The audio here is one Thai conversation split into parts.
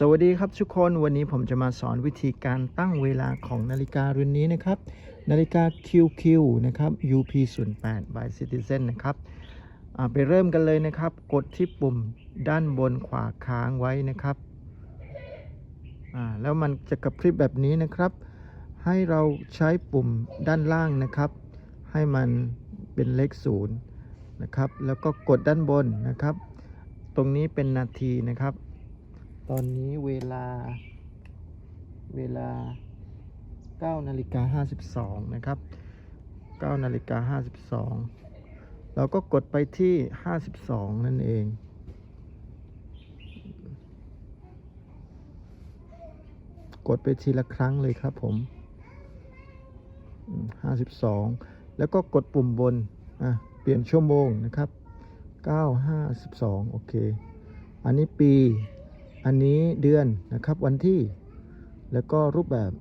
สวัสดีครับทุกคนวันนี้ผมจะมาสอนวิธีการตั้งเวลาของนาฬิการุ่นนี้นะครับ นาฬิกา QQ นะครับ UP 0 8 by Citizen นะครับไปเริ่มกันเลยนะครับ กดที่ปุ่มด้านบนขวาค้างไว้นะครับอ่าแล้วมันจะกระพริบแบบนี้นะครับ ให้เราใช้ปุ่มด้านล่างนะครับ ให้มันเป็นเลขศูนย์นะครับ แล้วก็กดด้านบนนะครับ ตรงนี้เป็นนาทีนะครับ ตอนนี้เวลาเวลา9นาฬิกา52 นะครับ9นาฬิกา52 เราก็กดไปที่ 52 นั่นเอง กดไปทีละครั้งเลยครับผม 52 แล้วก็กดปุ่มบน อะ เปลี่ยนชั่วโมงนะครับ 952 โอเค อันนี้ปี อันนี้เดือนนะครับวันที่แล้วก็รูปแบบ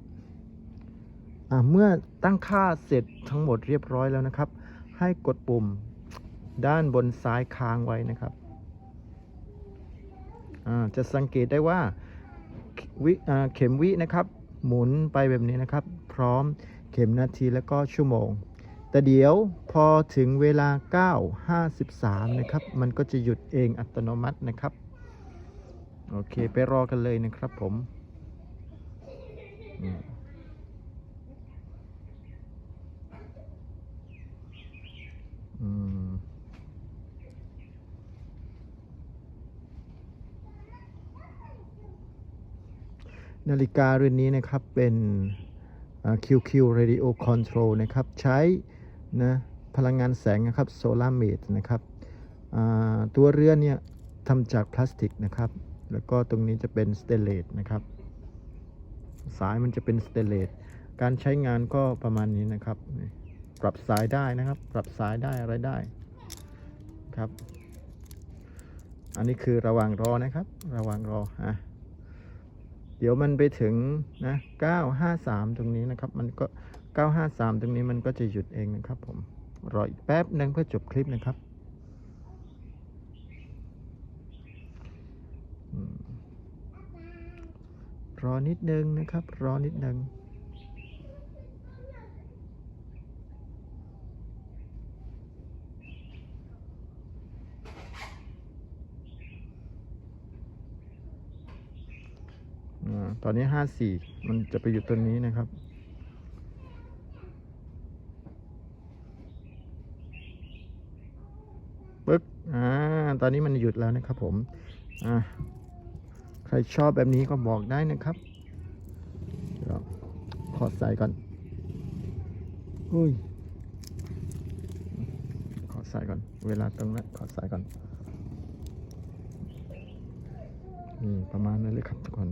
อ่าเมื่อตั้งค่าเสร็จทั้งหมดเรียบร้อยแล้วนะครับ ให้กดปุ่มด้านบนซ้ายค้างไว้นะครับอ่าจะสังเกตได้ว่าวิอ่าเข็มวินะครับ หมุนไปแบบนี้นะครับ พร้อมเข็มนาทีแล้วก็ชั่วโมง แต่เดี๋ยวพอถึงเวลา 9.53 นะครับ มันก็จะหยุดเองอัตโนมัตินะครับ โอเคไปรอกันเลยนะครับผมอืมนาฬิกาเรือนนี้นะครับเป็น QQ Radio Control นะครับ ใช้นะพลังงานแสงนะครับ Solar Made นะครับตัวเรือนเนี่ยทำจากพลาสติกนะครับ แล้วก็ตรงนี้จะเป็นสเตเลสนะครับ สายมันจะเป็นสเตเลสการใช้งานก็ประมาณนี้นะครับ ปรับสายได้นะครับ ปรับสายได้อะไรได้ครับ อันนี้คือระหว่างรอนะครับ ระหว่างรออะเดี๋ยวมันไปถึงนะ 953 ตรงนี้นะครับ มันก็ 953 ตรงนี้มันก็จะหยุดเองนะครับผม รออีกแป๊บหนึงเพื่อจบคลิปนะครับ อืม รอนิดนึงนะครับ รอนิดนึงอาตอนนี้ห้าสี่มันจะไปอยู่ตัวนี้นะครับปึ๊กอ่าตอนนี้มันหยุดแล้วนะครับผม อ่า รชอบแบบนี้ก็บอกได้นะครับเดี๋ยวขอใส่ก่อนอุ้ยขอใส่ก่อน เวลาตรงนั้นขอใส่ก่อนนี่ประมาณนั้นเลยครับทุกคน